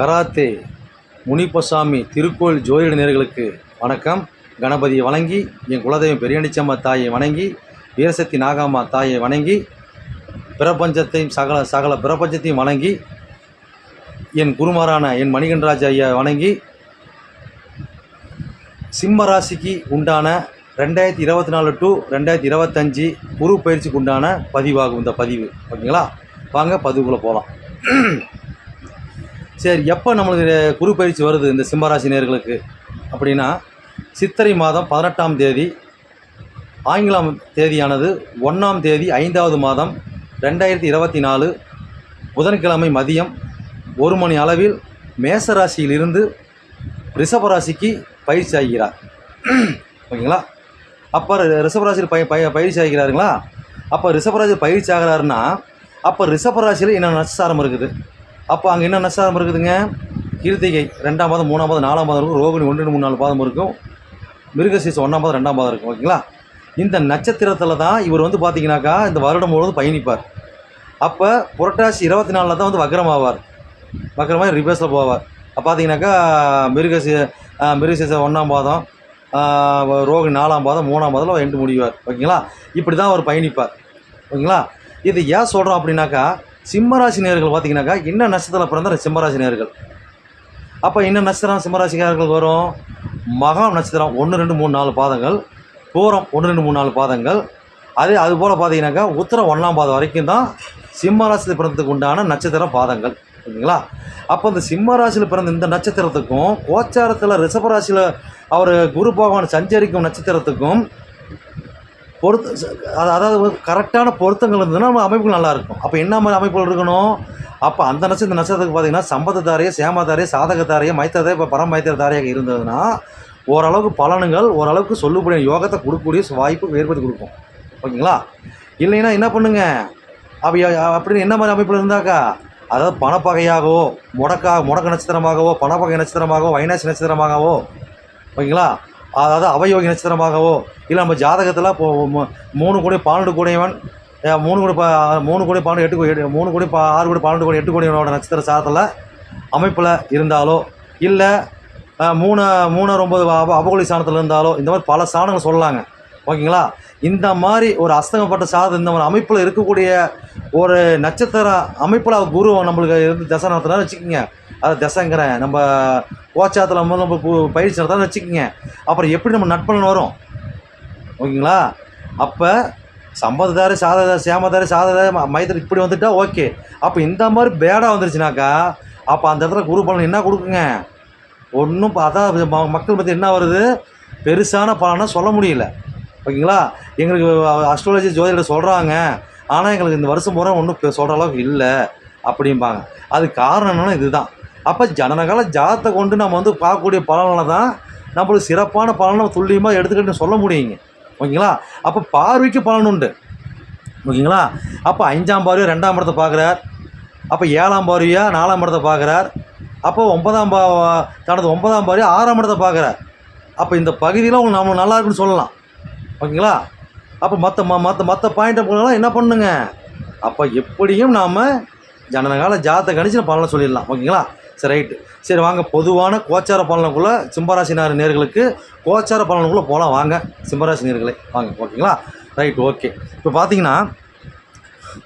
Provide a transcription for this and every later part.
Karate Munippasamy திருக்கோயில் ஜோதிட நேர்களுக்கு வணக்கம். கணபதியை வணங்கி என் குலதெய்வம் பெரியணிச்சம்மா தாயை வணங்கி வீரசக்தி நாகாம்மா தாயை வணங்கி பிரபஞ்சத்தையும் சகல சகல பிரபஞ்சத்தையும் வணங்கி என் குருமாரான என் மணிகண்டராஜ் ஐயா வணங்கி சிம்ம ராசிக்கு உண்டான ரெண்டாயிரத்தி இருபத்தி நாலு டு ரெண்டாயிரத்தி இருபத்தஞ்சி குரு பயிற்சிக்கு உண்டான பதிவாகும் இந்த பதிவு. ஓகேங்களா? வாங்க பதிவுக்குள்ளே போகலாம் சரி எப்போ நம்மளுக்கு குரு பயிற்சி வருது இந்த சிம்மராசி நேர்களுக்கு? அப்படின்னா சித்திரை மாதம் பதினெட்டாம் தேதி ஆங்கிலம் தேதியானது ஒன்றாம் தேதி ஐந்தாவது மாதம் ரெண்டாயிரத்தி இருபத்தி நாலு புதன்கிழமை மதியம் ஒரு மணி அளவில் மேசராசியிலிருந்து ரிஷபராசிக்கு பயிற்சி ஆகிறார். ஓகேங்களா? அப்போ ரிஷபராசியில் பய பய பயிற்சி ஆகிறாருங்களா? அப்போ ரிஷபராசியில் பயிற்சி ஆகிறாருன்னா அப்போ ரிஷபராசியில் என்ன நட்சத்திரம் இருக்குது? அப்போ அங்கே என்ன நட்சத்திரம் இருக்குதுங்க? கீர்த்திகை ரெண்டாம் பாதம் மூணாம் பாதம் நாலாம் பாதம் இருக்கும். ரோகிணி ஒன்று ரெண்டு மூணு நாலு பாதம் இருக்கும். மிருகசீசம் ஒன்றாம் பாதம் ரெண்டாம் பாதம் இருக்கும். ஓகேங்களா? இந்த நட்சத்திரத்தில் தான் இவர் வந்து பார்த்தீங்கன்னாக்கா இந்த வருடம் முழுவதும் பயணிப்பார். அப்போ புரட்டாசி இருபத்தி நாலில் தான் வந்து வக்ரம் ஆவார் வக்ரமாக ரிவர்ஸில் போவார். அப்போ பார்த்தீங்கன்னாக்கா மிருகசி மிருகசீசம் ஒன்றாம் பாதம் ஆஹ் ரோகிணி நாலாம் பாதம் மூணாம் பாதம் எண்டு முடிவார். ஓகேங்களா? இப்படி தான் அவர் பயணிப்பார். ஓகேங்களா? இது ஏன் சொல்கிறோம் அப்படின்னாக்கா சிம்மராசி நேர்கள் பார்த்தீங்கன்னாக்கா என்ன நட்சத்திரத்தில் பிறந்த சிம்மராசி நேர்கள் அப்போ என்ன நட்சத்திரம் சிம்மராசிக்காரர்கள் வரும். மகம் நட்சத்திரம் ஒன்று ரெண்டு மூணு நாலு பாதங்கள். பூரம் ஒன்று ரெண்டு மூணு நாலு பாதங்கள். அதே அதுபோல் பார்த்தீங்கனாக்கா பார்த்தீங்கன்னாக்கா உத்தரம் ஒன்றாம் பாதம் வரைக்கும் தான் சிம்மராசியில் பிறந்ததுக்கு உண்டான நட்சத்திர பாதங்கள். ஓகேங்களா அப்போ இந்த சிம்மராசியில் பிறந்த இந்த நட்சத்திரத்துக்கும் கோச்சாரத்தில் ரிஷபராசியில் அவர் குரு பகவான் சஞ்சரிக்கும் நட்சத்திரத்துக்கும் பொருத்த அதாவது கரெக்டான பொருத்தங்கள் இருந்ததுன்னா நம்ம அமைப்புகள் நல்லாயிருக்கும். அப்போ என்ன மாதிரி அமைப்புகள் இருக்கணும்? அப்போ அந்த நட்சத்திர நட்சத்திரத்துக்கு பார்த்தீங்கன்னா சம்பதத்தாரைய சேமதாரைய சாதகத்தாரைய மைத்ததாரிய இப்போ பரம் மைத்திரதாரியாக இருந்ததுன்னா ஓரளவுக்கு பலனுங்கள் ஓரளவுக்கு சொல்லக்கூடிய யோகத்தை கொடுக்கக்கூடிய வாய்ப்பு ஏற்படுத்தி கொடுக்கும். ஓகேங்களா? இல்லைன்னா என்ன பண்ணுங்க? அப்படி அப்படின்னு என்ன மாதிரி அமைப்பில் இருந்தாக்கா அதாவது பணப்பகையாகவோ முடக்கா முடக்க நட்சத்திரமாகவோ பணப்பகை நட்சத்திரமாகவோ வைனாசி நட்சத்திரமாகவோ ஓகேங்களா? அதாவது அவயோகி நட்சத்திரமாகவோ இல்லை நம்ம ஜாதகத்தில் இப்போ மூணு கோடி பன்னெண்டு கோடியவன் மூணு கோடி ப- மூணு கோடி பன்னெண்டு எட்டு கோடி எட்டு- மூணு கோடி ஆறு கோடி பன்னெண்டு கோடி எட்டு கோடியோட நட்சத்திர சாதத்தில் அமைப்பில் இருந்தாலோ இல்லை மூணு மூணு ஒன்பது அப அபகோலி சாணத்தில் இருந்தாலோ இந்த மாதிரி பல சாணங்கள் சொல்லலாங்க ஓகேங்களா? இந்த மாதிரி ஒரு அஸ்தங்கப்பட்ட சாதம் இந்த மாதிரி அமைப்பில் இருக்கக்கூடிய ஒரு நட்சத்திர அமைப்பில் குரு நம்மளுக்கு இருந்து தசை நடத்தினா வச்சுக்கோங்க. அது தசைங்கிறேன் நம்ம கோச்சாத்தில் வந்து நம்ம பயிற்சி நடத்தினா வச்சுக்கோங்க. அப்புறம் எப்படி நம்ம நட்பலன் வரும்? ஓகேங்களா? அப்போ சம்பததாரி சாததாரி சேமதாரி சாததாரி மைத்திரி இப்படி வந்துட்டா ஓகே. அப்போ இந்த மாதிரி பேடாக வந்துருச்சுனாக்கா அப்போ அந்த இடத்துல குரு பலன் என்ன கொடுக்குங்க? ஒன்றும் அதான் மக்கள் பற்றி என்ன வருது? பெருசான பலனை சொல்ல முடியல. ஓகேங்களா? எங்களுக்கு அஸ்ட்ராலஜி ஜோதிட சொல்கிறாங்க ஆனால் எங்களுக்கு இந்த வருஷம் பூரா ஒன்றும் சொல்கிற அளவுக்கு இல்லை அப்படிம்பாங்க. அது காரணம் என்னன்னா இதுதான். அப்போ ஜனனகால ஜாதத்தை கொண்டு நம்ம வந்து பார்க்கக்கூடிய பலனை தான் நம்மளுக்கு சிறப்பான பலனை துல்லியமாக எடுத்துக்கிட்டு சொல்ல முடியுங்க. ஓகேங்களா? அப்போ பார்வைக்கு பலன் உண்டு. ஓகேங்களா? அப்போ அஞ்சாம் பார்வையோ ரெண்டாம் இடத்தை பார்க்குறார். அப்போ ஏழாம் பார்வையா நாலாம் இடத்தை பார்க்குறார். அப்போ ஒன்பதாம் பா தனது ஒன்பதாம் பார்வையா ஆறாம் இடத்தை பார்க்குறார். அப்போ இந்த பகுதியில் உங்களுக்கு நம்ம நல்லா இருக்குன்னு சொல்லலாம். ஓகேங்களா? அப்போ மற்ற ம மற்ற மற்ற பாயிண்ட்டை போனாலும் என்ன பண்ணுங்க? அப்போ எப்படியும் நாம் ஜனனகால ஜாத்தை கணிச்சு பலனை சொல்லிடலாம். ஓகேங்களா? சரி ரைட்டு சரி வாங்க. பொதுவான கோச்சார பலனுக்குள்ளே சிம்மராசினார் நேர்களுக்கு கோச்சார பலனுக்குள்ளே போகலாம் வாங்க. சிம்மராசி நேர்களை வாங்க. ஓகேங்களா? ரைட் ஓகே இப்போ பார்த்தீங்கன்னா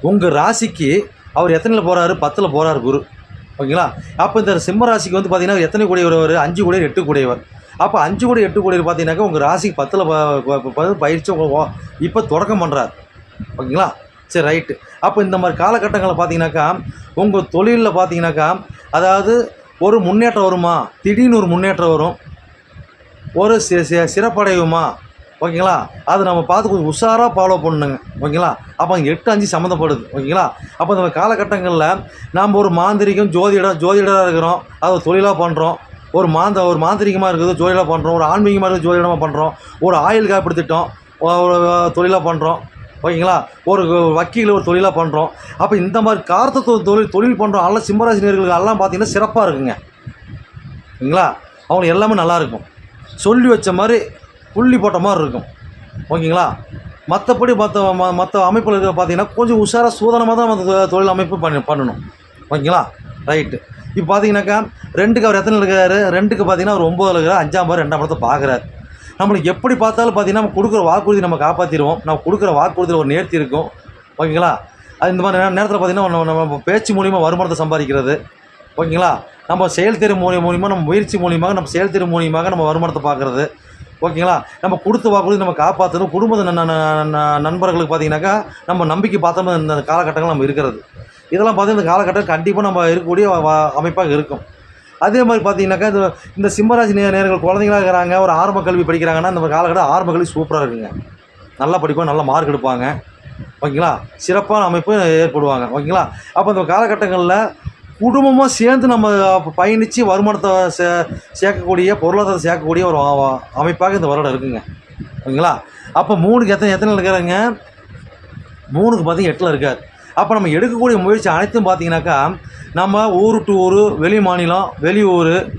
உங்கள் ராசிக்கு அவர் எத்தனையில் போகிறாரு பத்தில் போகிறாரு குரு. ஓகேங்களா? அப்போ இந்த சிம்ம ராசிக்கு வந்து பார்த்தீங்கன்னா எத்தனை கூடியவர்? அஞ்சு கூடியவர் எட்டு கூடியவர். அப்போ அஞ்சு கோடி எட்டு கோடி பார்த்தீங்கன்னாக்கா உங்கள் ராசிக்கு பத்தில் பயிற்சி இப்போ தொடக்கம் பண்ணுறாரு ஓகேங்களா? சரி ரைட்டு அப்போ இந்த மாதிரி காலகட்டங்களில் பார்த்தீங்கன்னாக்கா உங்கள் தொழிலில் பார்த்தீங்கன்னாக்கா அதாவது ஒரு முன்னேற்றம் வருமா? திடீர்னு ஒரு முன்னேற்றம் வரும். ஒரு சி சி- சிறப்படையுமா? ஓகேங்களா? அது நம்ம பார்த்து கொஞ்சம் உஷாராக ஃபாலோ பண்ணணுங்க ஓகேங்களா? அப்போ அங்கே எட்டு அஞ்சு சம்மந்தப்படுது. ஓகேங்களா? அப்போ இந்த காலகட்டங்களில் நாம் ஒரு மாந்திரிகம் ஜோதிடம் ஜோதிடராக இருக்கிறோம். அதை தொழிலாக பண்ணுறோம் ஒரு மாந்த ஒரு மாந்திரிகமாக இருக்கிறது ஜோதிடமாக பண்ணுறோம் ஒரு ஆன்மீகமாக இருக்கிறது ஜோதிடமாக பண்ணுறோம் ஒரு ஆயுள் காப்பீடு திட்டம் ஒரு தொழிலாக பண்ணுறோம் ஓகேங்களா? ஒரு வக்கீல் ஒரு தொழிலாக பண்ணுறோம் அப்போ இந்த மாதிரி கார்த்த தொழில் தொழில் பண்ணுறோம் எல்லாம் சிம்மராசினியர்களுக்கு எல்லாம் பார்த்தீங்கன்னா சிறப்பாக இருக்குங்க. ஓகேங்களா? அவங்களுக்கு எல்லாமே நல்லாயிருக்கும் சொல்லி வச்ச மாதிரி புள்ளி போட்ட மாதிரி இருக்கும். ஓகேங்களா? மற்றபடி மற்ற மற்ற அமைப்பில் இருக்கிற பார்த்தீங்கன்னா கொஞ்சம் உஷாராக சூதனமாக தான் மற்ற தொழில் அமைப்பு பண்ணி பண்ணணும். ஓகேங்களா? ரைட்டு. இப்போ பார்த்தீங்கன்னாக்கா ரெண்டுக்கு அவர் எத்தனை இருக்காரு ரெண்டுக்கு பார்த்தீங்கன்னா அவர் ஒம்போதில் இருக்கிறார் அஞ்சாம் பார் ரெண்டாம் படத்தை பார்க்குறாரு நம்மளுக்கு எப்படி பார்த்தாலும் பார்த்தீங்கன்னா நம்ம கொடுக்குற வாக்குறுதி நம்ம காப்பாற்றிடுவோம் நம்ம கொடுக்குற வாக்குறுதியில் ஒரு நேர்த்தி இருக்கும். ஓகேங்களா? அது இந்த மாதிரி நேரத்தில் பார்த்தீங்கன்னா நம்ம நம்ம பேச்சு மூலிமா வருமானத்தை சம்பாதிக்கிறது. ஓகேங்களா? நம்ம செயல்திறன் மூலிய மூலியமாக நம்ம முயற்சி மூலியமாக நம்ம செயல்திறன் மூலியமாக நம்ம வருமானத்தை பார்க்குறது ஓகேங்களா? நம்ம கொடுத்த வாக்குறுதி நம்ம காப்பாற்றணும் குடும்ப ந- நண்பர்களுக்கு பார்த்தீங்கன்னாக்கா நம்ம நம்பிக்கை பார்த்தோம்னா இந்த காலகட்டங்கள் நம்ம இருக்கிறது. இதெல்லாம் பார்த்தீங்கன்னா இந்த காலகட்டம் கண்டிப்பாக நம்ம இருக்கக்கூடிய வ- அமைப்பாக இருக்கும். அதே மாதிரி பார்த்தீங்கன்னாக்கா இந்த இந்த சிம்மராசி நே நேர்கள் குழந்தைங்களா இருக்கிறாங்க ஒரு ஆரம்ப கல்வி படிக்கிறாங்கன்னா இந்த காலகட்டம் ஆரம்ப கல்வி சூப்பராக இருக்குங்க. நல்லா படிப்பாங்க நல்லா மார்க் எடுப்பாங்க. ஓகேங்களா? சிறப்பான அமைப்பு ஏற்படுவாங்க. ஓகேங்களா? அப்போ இந்த காலகட்டங்களில் குடும்பமாக சேர்ந்து நம்ம பயணித்து வருமானத்தை சே சேர்க்கக்கூடிய பொருளாதாரத்தை சேர்க்கக்கூடிய ஒரு அமைப்பாக இந்த வருடம் இருக்குங்க. ஓகேங்களா? அப்போ மூணுக்கு எத்தனை எத்தனை இருக்கிறாங்க மூணுக்கு பார்த்தீங்கன்னா எட்டில் இருக்கார். அப்போ நம்ம எடுக்கக்கூடிய முயற்சி அனைத்தும் பார்த்தீங்கன்னாக்கா நம்ம ஊர் டு ஊர் வெளி மாநிலம் வெளியூர்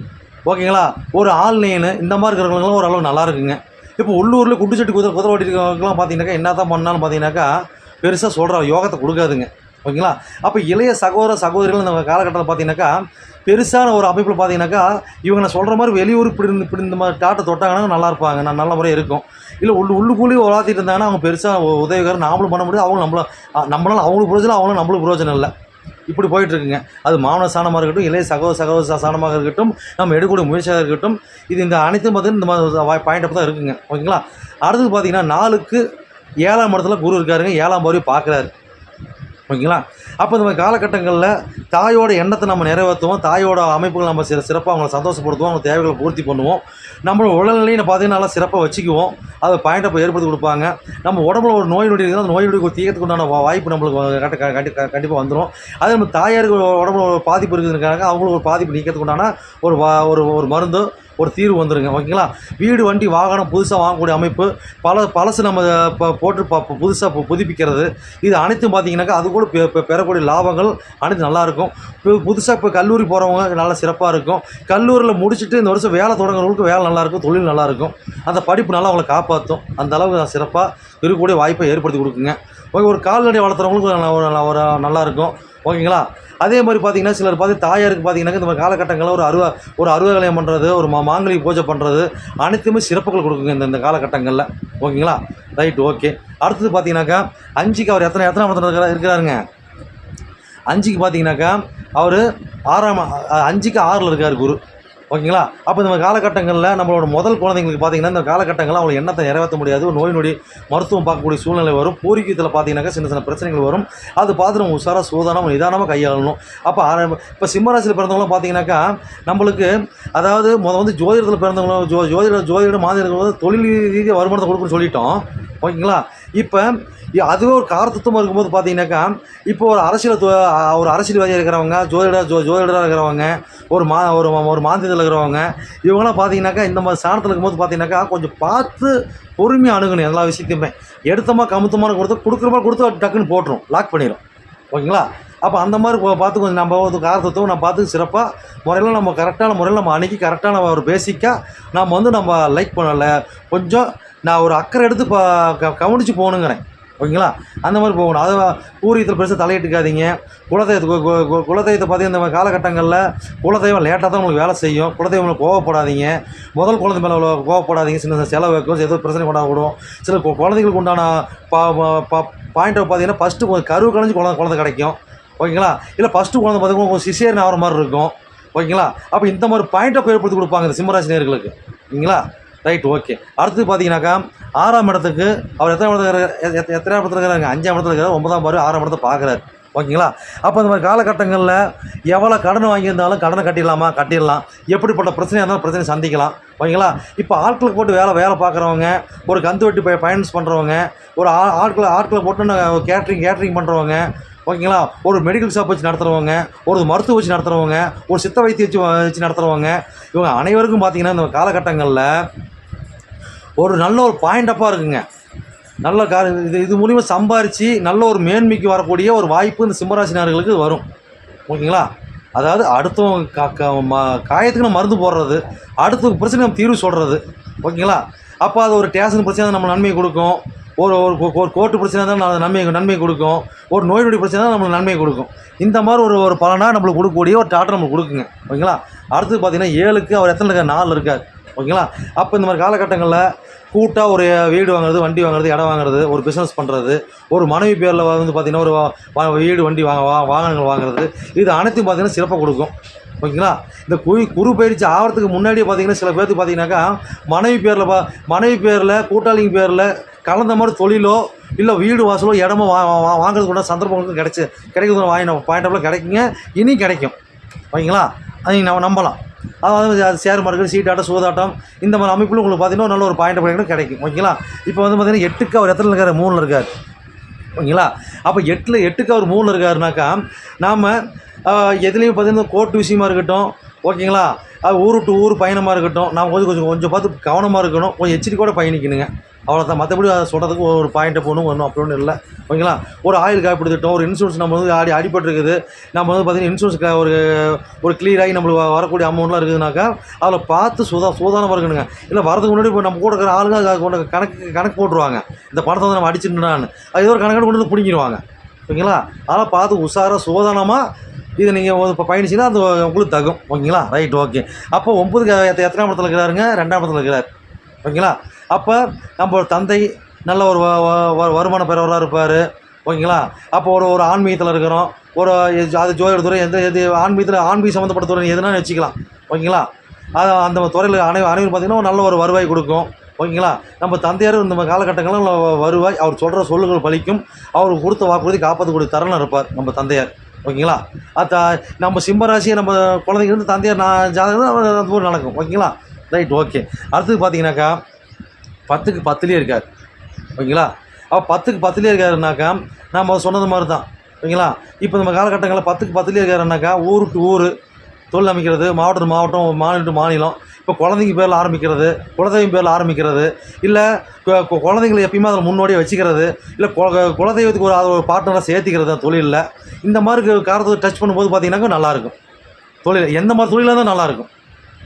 ஓகேங்களா? ஒரு ஆன்லைனு இந்த மாதிரி இருக்கிறவங்களுக்குலாம் ஓரளவு நல்லா இருக்குங்க. இப்போ உள்ளூரில் குண்டுச்சட்டி குதிரை குதிரை ஓட்டிருக்கவங்கலாம் பார்த்தீங்கன்னாக்கா என்ன தான் பண்ணாலும் பார்த்தீங்கன்னாக்கா பெருசாக சொல்கிற யோகத்தை கொடுக்காதுங்க. ஓகேங்களா? அப்போ இளைய சகோதர சகோதரிகள் இந்த காலகட்டத்தில் பார்த்தீங்கன்னாக்கா பெருசான ஒரு அமைப்பில் பார்த்தீங்கன்னாக்கா இவங்க நான் சொல்கிற மாதிரி வெளியூர் இப்படி இருந்து- இப்படி இந்த மாதிரி டாட்டை தொட்டாங்கன்னா நல்லா இருப்பாங்க. நான் நல்ல முறையாக இருக்கும். இல்லை உள்ளு உள்ளுக்குள்ளேயே உலாத்திட்டு இருந்தாங்கன்னா அவங்க பெருசாக உதவிகரம் நாமளும் பண்ண முடியாது. அவங்க நம்மள நம்மளால் அவங்களுக்கு பிரயோஜனம் அவங்களும் நம்மளுக்கு பிரயோஜனம் இல்லை. இப்படி போயிட்டுருக்குங்க. அது மாணவ சாணமாக இருக்கட்டும் இளைய சகோதர சகோதர சாணமாக இருக்கட்டும் நம்ம எடுக்கக்கூடிய முயற்சியாக இருக்கட்டும் இது இந்த அனைத்தும் பார்த்தீங்கன்னா இந்த மாதிரி பாயிண்ட் தான் இருக்குங்க. ஓகேங்களா? அடுத்தது பார்த்தீங்கன்னா நாளுக்கு ஏழாம் இடத்துல குரு இருக்காருங்க. ஏழாம் பாரி பார்க்குறாரு. ஓகேங்களா? அப்போ இந்த மாதிரி காலகட்டங்களில் தாயோட எண்ணத்தை நம்ம நிறைவேற்றுவோம் தாயோட அமைப்புகள் நம்ம சிற சிறப்பாக அவங்கள சந்தோஷப்படுத்துவோம். அவங்க தேவைகளை பூர்த்தி பண்ணுவோம். நம்மளோட உடல்நிலையை பார்த்தீங்கன்னா நல்லா சிறப்பாக வச்சுக்குவோம். அதை பாயிண்ட் அப்போ ஏற்படுத்தி கொடுப்பாங்க. நம்ம உடம்புல ஒரு நோய் நொடி இருக்குது அந்த நோய் நொடி தீயத்துக்கு உண்டான வாய்ப்பு நம்மளுக்கு கட்ட க- கண்டிப்பாக வந்துடும் அதே நம்ம தாயாருக்கு உடம்புல ஒரு பாதிப்பு இருக்குதுக்காக அவங்களுக்கு ஒரு பாதிப்பு நீக்கிறதுக்கு உண்டான ஒரு வா ஒரு ஒரு மருந்து ஒரு தீர்வு வந்துருங்க ஓகேங்களா? வீடு வண்டி வாகனம் புதுசாக வாங்கக்கூடிய அமைப்பு பல பழசு நம்ம இப்போ போட்டு ப புதுசாக புதுப்பிக்கிறது. இது அனைத்தும் பார்த்தீங்கன்னாக்கா அது கூட பெ- பெறக்கூடிய லாபங்கள் அனைத்து நல்லாயிருக்கும் இப்போ புதுசாக இப்போ கல்லூரி போகிறவங்க நல்லா சிறப்பாக இருக்கும். கல்லூரியில் முடிச்சுட்டு இந்த வருஷம் வேலை தொடங்குறவங்களுக்கு வேலை நல்லாயிருக்கும் தொழில் நல்லாயிருக்கும் அந்த படிப்பு நல்லா அவங்களை காப்பாற்றும் அந்த அளவுக்கு சிறப்பாக இருக்கக்கூடிய வாய்ப்பை ஏற்படுத்தி கொடுக்குங்க. ஓகே ஒரு கால்நடை வளர்த்துறவங்களுக்கு ஒரு நல்லாயிருக்கும் ஓகேங்களா? அதே மாதிரி பார்த்தீங்கன்னா சிலர் பார்த்து தாயாருக்கு பார்த்தீங்கன்னா இந்த மாதிரி காலகட்டங்களில் ஒரு அருவா ஒரு அருவகலையம் பண்ணுறது ஒரு மா பூஜை பண்ணுறது அனைத்துமே சிறப்புகள் கொடுக்குங்க இந்த இந்த காலகட்டங்களில். ஓகேங்களா? Right okay. அடுத்தது பார்த்தீங்கன்னாக்கா அஞ்சுக்கு அவர் எத்தனை எத்தனை இடத்துல இருக்கிறாருங்க? அஞ்சுக்கு பார்த்தீங்கன்னாக்கா அவர் ஆறாம் அஞ்சுக்கு ஆறில் இருக்கார் குரு. ஓகேங்களா? அப்போ இந்த காலகட்டங்களில் நம்மளோட முதல் குழந்தைங்களுக்கு பார்த்தீங்கன்னா இந்த காலகட்டங்களில் அவங்க எண்ணத்தை நிறைவேற்ற முடியாது ஒரு நோய் நொடி மருத்துவம் பார்க்கக்கூடிய சூழ்நிலை வரும் பூர்வீகத்தில் பார்த்தீங்கன்னாக்கா சின்ன சின்ன பிரச்சனைகள் வரும். அது பார்த்து நம்ம உஷாராக சூதானம் நிதானமாக கையாளணும். அப்போ ஆரம்ப இப்போ சிம்மராசியில் பிறந்தவங்களும் பார்த்தீங்கன்னாக்கா நம்மளுக்கு அதாவது முதல் வந்து ஜோதிடத்தில் பிறந்தவங்களும் ஜோ ஜோதிட ஜோதிட மாதிரிகள் வந்து தொழில் ரீதியாக வருமானத்தை கொடுக்குன்னு சொல்லிட்டோம். ஓகேங்களா? இப்போ அதுவே ஒரு காரத்துவமாக இருக்கும்போது பார்த்தீங்கன்னாக்கா இப்போ ஒரு அரசியல் ஒரு அரசியல்வாதியாக இருக்கிறவங்க ஜோதிடர் ஜோ ஜோதிடராக இருக்கிறவங்க ஒரு மா ஒரு ஒரு மாந்தியத்தில் இருக்கிறவங்க இவங்களாம் பார்த்தீங்கன்னாக்கா இந்த மாதிரி சாணத்தில் இருக்கும்போது பார்த்தீங்கன்னாக்கா கொஞ்சம் பார்த்து பொறுமையாக அணுகணும் எல்லா விஷயத்தையுமே. எடுத்தமாக கமுத்தமான கொடுத்து கொடுக்குற மாதிரி கொடுத்து டக்குன்னு போட்டுரும் லாக் பண்ணிடும் ஓகேங்களா? அப்போ அந்த மாதிரி பார்த்து கொஞ்சம் நம்ம வந்து காரத்தத்துவம் நம்ம பார்த்து சிறப்பாக முறையில் நம்ம கரெக்டான முறையில் நம்ம அணுகி கரெக்டான ஒரு பேசிக்காக நம்ம வந்து நம்ம லைக் பண்ணலை. கொஞ்சம் நான் ஒரு அக்கறை எடுத்து பா க- கவனித்து போகணுங்கிறேன். ஓகேங்களா? அந்த மாதிரி போகணும். அதை பூர்வீகத்தில் பெருசாக தலையிட்டுக்காதீங்க குலதெய்வத்தை குலதெய்வத்தை பார்த்தீங்கன்னா இந்த காலகட்டங்களில் குலதெய்வம் லேட்டாக தான் உங்களுக்கு வேலை செய்யும். குலதெய்வம் கோவப்படாதீங்க. முதல் குழந்தை மேலே அவ்வளோ கோவப்படாதீங்க. சின்ன சின்ன செலவு வைக்கும் ஏதோ பிரச்சனை கொண்டாடக்கூடும். சில குழந்தைங்களுக்கு குழந்தைகளுக்கு உண்டான பா பாயிண்ட் பார்த்தீங்கன்னா ஃபஸ்ட்டு கொஞ்சம் கருவு கலைஞ்சு குழந்தை குழந்தை கிடைக்கும். ஓகேங்களா? இல்லை ஃபஸ்ட்டு குழந்தை பார்த்தீங்கன்னா கொஞ்சம் சிசேரியன் ஆகிற மாதிரி இருக்கும். ஓகேங்களா? அப்போ இந்த மாதிரி பாயிண்ட்டை ஆஃப் ஏற்படுத்தி கொடுப்பாங்க இந்த சிம்மராசி நேர்களுக்கு. ஓகேங்களா? ரைட் ஓகே அடுத்து பார்த்தீங்கன்னாக்கா ஆறாம் இடத்துக்கு அவர் எத்தனை இடத்துல இருக்காரு- எத்தனை இடத்துல இருக்கிறாங்க அஞ்சாம் இடத்துல இருக்கிறார். ஒன்பதாம் பாரு ஆறாம் இடத்த பார்க்குறாரு. ஓகேங்களா? அப்போ இந்த மாதிரி காலகட்டங்களில் எவ்வளோ கடன் வாங்கியிருந்தாலும் கடனை கட்டிடலாமா? கட்டிடலாம். எப்படிப்பட்ட பிரச்சனையாக இருந்தாலும் பிரச்சனை சந்திக்கலாம். ஓகேங்களா? இப்போ ஆட்களுக்கு போட்டு வேலை வேலை பார்க்குறவங்க ஒரு கந்து வெட்டி ஃபைனான்ஸ் பண்ணுறவங்க ஒரு ஆ ஆட்களை ஆட்களை போட்டு கேட்ரிங் கேட்ரிங் பண்ணுறவங்க ஓகேங்களா? ஒரு மெடிக்கல் ஷாப் வச்சு நடத்துகிறவங்க ஒரு மருத்துவ வச்சு நடத்துகிறவங்க ஒரு சித்த வைத்தியம் வச்சு வச்சு நடத்துகிறவங்க இவங்க அனைவருக்கும் பார்த்தீங்கன்னா இந்த காலகட்டங்களில் ஒரு நல்ல ஒரு பாயிண்டப்பாக இருக்குங்க. நல்ல கா இது இது மூலிமா சம்பாரித்து நல்ல ஒரு மேன்மைக்கு வரக்கூடிய ஒரு வாய்ப்பு இந்த சிம்மராசினார்களுக்கு வரும். ஓகேங்களா? அதாவது அடுத்தவங்க கா ம காயத்துக்கு நம்ம மருந்து போடுறது அடுத்த பிரச்சனை நம்ம தீர்வு சொல்கிறது ஓகேங்களா? அப்போ அது ஒரு டேஷன் பிரச்சனை நம்ம நன்மை கொடுக்கும். ஒரு ஒரு கோ- ஒரு கோர்ட்டு பிரச்சனை தான் நான் நன்மை நன்மை கொடுக்கும். ஒரு நோய் நொடி பிரச்சனை தான் நம்மளுக்கு நன்மை கொடுக்கும். இந்த மாதிரி ஒரு ஒரு பலனாக நம்மளுக்கு கொடுக்கக்கூடிய ஒரு டாக்டர் நம்மளுக்கு கொடுக்குங்க. ஓகேங்களா? அடுத்து பார்த்தீங்கன்னா ஏழுக்கு அவர் எத்தனை இருக்கார்? நாலு இருக்கார். ஓகேங்களா? அப்போ இந்த மாதிரி காலகட்டங்களில் கூட்டாக ஒரு வீடு வாங்குறது வண்டி வாங்குறது இடம் வாங்குறது ஒரு பிஸ்னஸ் பண்ணுறது ஒரு மனைவி பேரில் வந்து பார்த்திங்கன்னா ஒரு வீடு வண்டி வாங்க வா வாகனங்கள் வாங்குறது இது அனைத்தும் பார்த்திங்கன்னா சிறப்பாக கொடுக்கும். ஓகேங்களா? இந்த குரு குரு பயிற்சி ஆகிறதுக்கு முன்னாடியே பார்த்தீங்கன்னா சில பேர்த்துக்கு பார்த்தீங்கன்னாக்கா மனைவி பேரில் பா மனைவி பேரில் கூட்டாளிங்க பேரில் கலந்த மாதிரி தொழிலோ இல்லை வீடு வாசலோ இடமோ வா வாங்குறதுக்கு கூட சந்தர்ப்பங்களுக்கு கிடைச்சி கிடைக்கிறது வாங்கின பாயிண்ட் ஆஃப்ல கிடைக்குங்க. இனி கிடைக்கும். ஓகேங்களா? அதை நம்ம நம்பலாம். அதாவது அது ஷேர் மார்க்கெட் சீட்டாட்டம் சூதாட்டம் இந்த மாதிரி அமைப்பில் உங்களுக்கு பார்த்தீங்கன்னா நல்ல ஒரு பாயிண்ட் கிடைக்கும் கிடைக்கும். ஓகேங்களா? இப்போ வந்து பார்த்தீங்கன்னா எட்டுக்கு அவர் எத்தனை இருக்கார்? மூணில் இருக்கார். ஓகேங்களா? அப்போ எட்டில் எட்டுக்கு அவர் மூணில் இருக்காருனாக்கா நாம் எதுலேயும் பார்த்தீங்கன்னா கோர்ட் விஷயமா இருக்கட்டும் ஓகேங்களா? அது ஊர் டு ஊர் பயணமாக இருக்கட்டும் நாம் கொஞ்சம் கொஞ்சம் கொஞ்சம் பார்த்து கவனமாக இருக்கணும். கொஞ்சம் எச்சரிக்கையோடு பயணிக்கணுங்க. அவ்வளோதான் மற்றபடி அதை சொல்கிறதுக்கு ஒரு பாயிண்ட்டை போகணும் ஒன்றும் அப்படி ஒன்றும் இல்லை. ஓகேங்களா? ஒரு ஆயில் காப்பீடு திட்டம் ஒரு இன்சூரன்ஸ் நம்ம வந்து ஆடி அடிபட்டுருக்குது. நம்ம வந்து பார்த்திங்கன்னா இன்சூரன்ஸ் ஒரு ஒரு கிளியராகி ஆகி நம்மளுக்கு வ- வரக்கூடிய அமௌண்ட்லாம் இருக்குதுனாக்கா அதில் பார்த்து சுதா சூதானம் இருக்கணுங்க இல்லை வரதுக்கு முன்னாடி இப்போ நம்ம கூட இருக்கிற ஆளுங்க அதை கொண்டு கணக்கு கணக்கு போட்டுருவாங்க. இந்த பணத்தை வந்து நம்ம அடிச்சுட்டுனான்னு அது ஏதோ ஒரு கணக்கு கொண்டு வந்து பிடிங்கிடுவாங்க ஓகேங்களா? அதெல்லாம் பார்த்து உஷாராக சூதானமாக இது நீங்கள் இப்போ பயணிச்சிங்கன்னா அது உங்களுக்கு தகும். ஓகேங்களா? ரைட் ஓகே அப்போ ஒம்பதுக்கு எத்தனாம் இடத்துல இருக்கிறாருங்க? ரெண்டாம் இடத்துல இருக்கிறார். ஓகேங்களா? அப்போ நம்ம ஒரு தந்தை நல்ல ஒரு வ- வருமான பெறவராக இருப்பார். ஓகேங்களா? அப்போ ஒரு ஒரு ஆன்மீகத்தில் இருக்கிறோம். ஒரு அது ஜோதிட துறை எந்த எது ஆன்மீகத்தில் ஆன்மீக சம்மந்தப்பட்ட துறை எதுனா வச்சுக்கலாம். ஓகேங்களா? அது அந்த துறையில் அனை அனைவரும் பார்த்திங்கன்னா நல்ல ஒரு வருவாய் கொடுக்கும். ஓகேங்களா? நம்ம தந்தையார் இந்த காலகட்டங்களில் வருவாய் அவர் சொல்கிற சொல்லுகள் பலிக்கும். அவர் கொடுத்த வாக்குறுதி காப்பாற்றக்கூடிய தருணம் இருப்பார் நம்ம தந்தையார். ஓகேங்களா? அத்த நம்ம சிம்மராசியை நம்ம குழந்தைங்க இருந்து தந்தையார் நான் ஜாதகம் நடக்கும். ஓகேங்களா? Right okay. அடுத்தது பார்த்தீங்கன்னாக்கா பத்துக்கு பத்துலேயே இருக்கார். ஓகேங்களா? அப்போ பத்துக்கு பத்துலேயே இருக்காருனாக்கா நாம் சொன்னது மாதிரி தான் ஓகேங்களா? இப்போ நம்ம காலகட்டங்களில் பத்துக்கு பத்துலேயே இருக்காருனாக்கா ஊருக்கு ஊர் தொழில் அமைக்கிறது மாவட்டம் மாவட்டம் மாநிலம் மாநிலம். இப்போ குழந்தைங்க பேரில் ஆரம்பிக்கிறது குலதெய்வம் பேரில் ஆரம்பிக்கிறது இல்லை குழந்தைங்களை எப்பயுமே அதில் முன்னோடியே வச்சுக்கிறது இல்லை குலதெய்வத்துக்கு ஒரு அது ஒரு பார்ட்னராக சேர்த்திக்கிறது தான் தொழிலில். இந்த மாதிரி காரத்தை டச் பண்ணும்போது பார்த்தீங்கன்னாக்கா நல்லாயிருக்கும் தொழில் எந்த மாதிரி தொழிலாக இருந்தால் நல்லாயிருக்கும்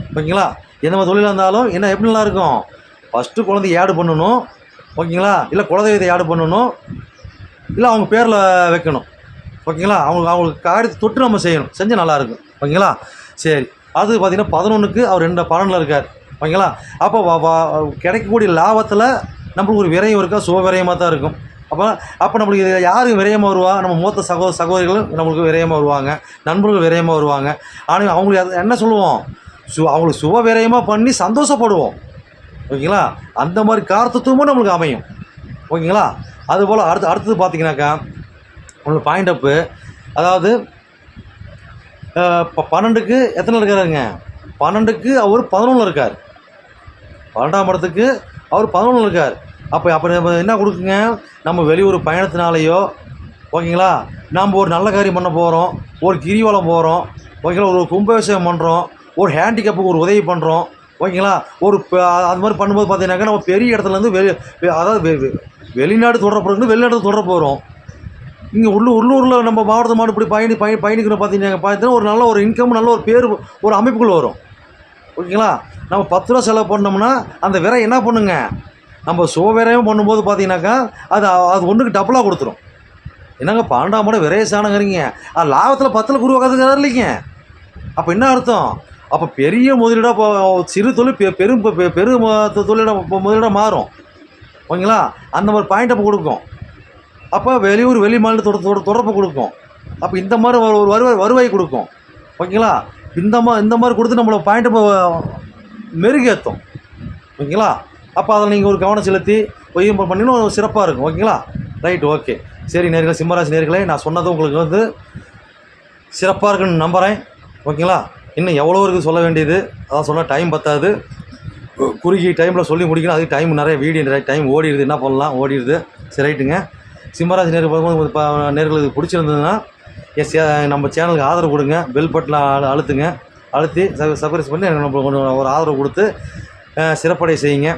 ஓகேங்களா? எந்த மாதிரி தொழிலாக இருந்தாலும் என்ன எப்படி நல்லாயிருக்கும் ஃபஸ்ட்டு குழந்தை ஆடு பண்ணணும். ஓகேங்களா இல்லை குலதெய்வத்தை ஆடு பண்ணணும். இல்லை அவங்க பேரில் வைக்கணும். ஓகேங்களா அவங்க அவங்களுக்கு காரியத்தை தொட்டு நம்ம செய்யணும். செஞ்சால் நல்லாயிருக்கும். ஓகேங்களா சரி. அது பார்த்தீங்கன்னா பதினொன்றுக்கு அவர் ரெண்டு பலனில் இருக்கார். ஓகேங்களா அப்போ கிடைக்கக்கூடிய லாபத்தில் நம்மளுக்கு ஒரு விரயம் இருக்கா? சுப விரயமாக தான் இருக்கும். அப்போ அப்போ நம்மளுக்கு இது யாரும் விரயமாக வருவா? நம்ம மூத்த சகோ சகோதரிகளும் நம்மளுக்கு விரயமாக வருவாங்க. நண்பர்கள் விரயமாக வருவாங்க. ஆனால் அவங்களுக்கு என்ன சொல்லுவோம்? சு அவங்களுக்கு சுப விரயமாக பண்ணி சந்தோஷப்படுவோம். ஓகேங்களா? அந்த மாதிரி காரத்துவமும் நம்மளுக்கு அமையும். ஓகேங்களா? அதுபோல் அடுத்து அடுத்தது பார்த்தீங்கன்னாக்கா உங்களுக்கு பாயிண்ட் அப்பு அதாவது இப்போ பன்னெண்டுக்கு எத்தனை இருக்காருங்க? பன்னெண்டுக்கு அவர் பதினொன்றில் இருக்கார். பன்னெண்டாம் இடத்துக்கு அவர் பதினொன்றில் இருக்கார். அப்போ அப்போ நம்ம என்ன கொடுக்குங்க? நம்ம வெளியூர் பயணத்தினாலேயோ ஓகேங்களா? நம்ம ஒரு நல்ல காரியம் பண்ண போகிறோம் ஒரு கிரிவலம் போகிறோம் ஓகேங்களா? ஒரு கும்பாபிஷேகம் பண்ணுறோம் ஒரு ஹேண்டிகேப்புக்கு ஒரு உதவி பண்ணுறோம் ஓகேங்களா? ஒரு அது மாதிரி பண்ணும்போது பார்த்தீங்கன்னாக்கா நம்ம பெரிய இடத்துலேருந்து வெளி வெ- அதாவது வெ- வெ- வெளிநாடு தொடர்பு வெளிநாடு தொடர போகிறோம் இங்கே உள்ளூர் உள்ளூரில் நம்ம மாவட்டம் மாடு இப்படி பயணி பயணி பயணிக்கிறோம் பார்த்தீங்கன்னா பார்த்தீங்கன்னா ஒரு நல்ல ஒரு இன்கம் நல்ல ஒரு பேர் ஒரு அமைப்புக்குள்ளே வரும். ஓகேங்களா? நம்ம பத்து ரூபா செலவு பண்ணோம்னா அந்த விரை என்ன பண்ணுங்க? நம்ம சுபவிரயம் பண்ணும்போது பார்த்தீங்கன்னாக்கா அது அது ஒன்றுக்கு டபுளாக கொடுத்துரும். என்னங்க பன்னெண்டாம் படம் விரைய சாணங்கிறீங்க? அது லாபத்தில் பத்தில் குருவாக்காதுங்கிறார் இல்லைங்க. அப்போ என்ன அர்த்தம்? அப்போ பெரிய முதலீடாக இப்போ சிறு தொழில் பெ- பெரும் பெ- பெரு தொழிலாக இப்போ முதலீடாக மாறும். ஓகேங்களா? அந்த மாதிரி பாயிண்ட் அப்போ கொடுக்கும். அப்போ வெளியூர் வெளி மாநில தொட தொடர்பு கொடுக்கும். அப்போ இந்த மாதிரி ஒரு வருவாய் வருவாய் கொடுக்கும். ஓகேங்களா? இந்த மா இந்த மாதிரி கொடுத்து நம்மளை பாயிண்ட் மெருகேற்றும் ஓகேங்களா? அப்போ அதில் நீங்கள் ஒரு கவனம் செலுத்தி போய் பண்ணினா சிறப்பாக இருக்கும். ஓகேங்களா? ரைட் ஓகே சரி நேர்களை சிம்மராசி நேர்களே நான் சொன்னது உங்களுக்கு வந்து சிறப்பாக இருக்குன்னு நம்புகிறேன் ஓகேங்களா? இன்னும் எவ்வளோ இருக்குது சொல்ல வேண்டியது? அதான் சொன்னால் டைம் பத்தாது. குறுகிய டைமில் சொல்லி முடிக்கணும். அதுக்கு டைம் நிறைய வீடியோ நிறைய டைம் ஓடிடுது. என்ன பண்ணலாம்? ஓடிடுது. சரி ரைட்டுங்க. சிம்மராசி நேரு பார்க்கும்போது இப்போ நேர்களுக்கு பிடிச்சிருந்ததுன்னா எஸ் நம்ம சேனலுக்கு ஆதரவு கொடுங்க. பெல் பட்டனை அழுத்துங்க. அழுத்தி சப்ஸ்கிரைப் பண்ணி எனக்கு நம்ம கொஞ்சம் ஒரு ஆதரவு கொடுத்து சிறப்படை செய்யுங்க.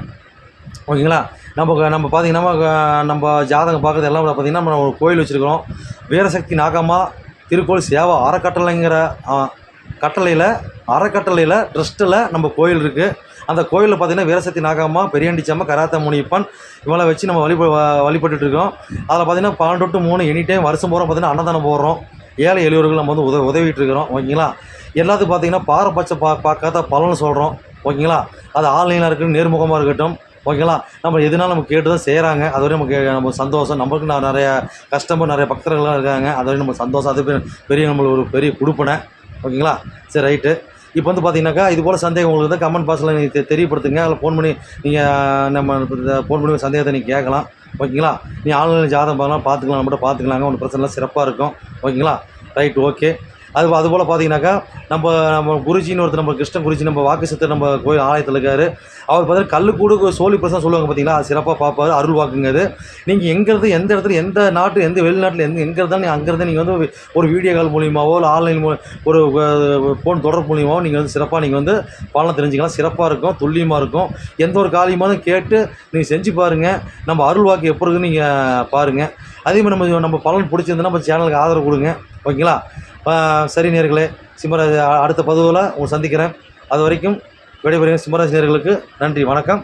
ஓகேங்களா? நம்ம நம்ம பார்த்தீங்கன்னா நம்ம ஜாதகம் பார்க்குறது எல்லாம் பார்த்தீங்கன்னா நம்ம ஒரு கோயில் வச்சுருக்கிறோம். வீரசக்தி நாகமாக திருக்கோள் சேவா அறக்கட்டளைங்கிற கட்டளையில் அறக்கட்டளையில் ட்ரஸ்ட்டில் நம்ம கோயில் இருக்குது அந்த கோயிலில் பார்த்தீங்கன்னா வீரசக்தி நாகம்மா பெரியாண்டிச்சம்மா கராத்த முனியப்பன் இவங்களை வச்சு நம்ம வழிப வ- வழிபட்டுட்டு இருக்கோம் அதில் பார்த்தீங்கன்னா பன்னெண்டு டு மூணு எனி டைம் வருஷம் பூரா பார்த்தீங்கன்னா அன்னதானம் போடுறோம். ஏழை எளியவர்கள் நம்ம வந்து உத உதவிட்டு இருக்கிறோம் ஓகேங்களா? எல்லாத்துக்கும் பார்த்தீங்கன்னா பாரபட்ச பா பார்க்காத பலன் சொல்கிறோம் ஓகேங்களா? அது ஆன்லைனாக இருக்கட்டும் நேர்முகமாக இருக்கட்டும். ஓகேங்களா? நம்ம எதுனாலும் நம்ம கேட்டு தான் செய்கிறாங்க அது வரையும் நமக்கு நம்ம சந்தோஷம். நம்மளுக்கு நான் நிறைய கஸ்டமர் நிறைய பக்தர்கள்லாம் இருக்காங்க. அது வரையும் நம்ம சந்தோஷம். அது பெரிய நம்மளுக்கு ஒரு பெரிய கொடுப்பனை. ஓகேங்களா? சரி ரைட்டு இப்போ வந்து பார்த்தீங்கன்னாக்கா இது போல் சந்தேகம் உங்களுக்கு தான் கமெண்ட் பாக்ஸில் நீங்கள் தெரியப்படுத்துங்க. அதில் ஃபோன் பண்ணி நீங்கள் நம்ம ஃபோன் பண்ணி சந்தேகத்தை நீங்கள் கேட்கலாம். ஓகேங்களா? நீ ஆன்லைனில் ஜாதகம் பார்க்கலாம் பார்த்துக்கலாம். நம்மகிட்ட பார்த்துக்கலாங்க. ஒன்றும் பிரச்சனை இல்லை. சிறப்பாக இருக்கும். ஓகேங்களா? ரைட் ஓகே அது அதுபோல் பார்த்தீங்கன்னாக்கா நம்ம நம்ம குருஜின்னு ஒருத்தர் நம்ம கிருஷ்ண குருஜி நம்ம வாக்கு சித்தர் நம்ம கோயில் ஆலயத்தில் இருக்காரு. அவர் பார்த்தீங்கன்னா கல்லுக்கூடு சோழி பிரசன் சொல்லுவாங்க பார்த்தீங்களா அது சிறப்பாக பார்ப்பாரு அருள் வாக்குங்கிறது. நீங்கள் எங்கிறது எந்த இடத்துல எந்த நாட்டு எந்த வெளிநாட்டில் எந்த எங்கே இருந்தாலும் அங்கேருந்து நீங்கள் வந்து ஒரு வீடியோ கால் மூலியமாகவோ இல்லை ஆன்லைன் மூ ஒரு ஃபோன் தொடர்பு மூலியமாகவோ நீங்கள் வந்து சிறப்பாக நீங்கள் வந்து பலனை தெரிஞ்சுக்கலாம். சிறப்பாக இருக்கும் துல்லியமாக இருக்கும். எந்த ஒரு காரியமாக கேட்டு நீங்கள் செஞ்சு பாருங்கள் நம்ம அருள் வாக்கு எப்போ இருக்குன்னு நீங்கள் பாருங்கள் அதே மாதிரி நம்ம நம்ம பலன் பிடிச்சிருந்தா நம்ம சேனலுக்கு ஆதரவு கொடுங்க. ஓகேங்களா? சரி நேர்களே சிம்மராஜ் அடுத்த பதிவில் உங்களை சந்திக்கிறேன். அது வரைக்கும் விடைபெறுகிறேன். சிம்மராஜ் நேர்களுக்கு நன்றி. வணக்கம்.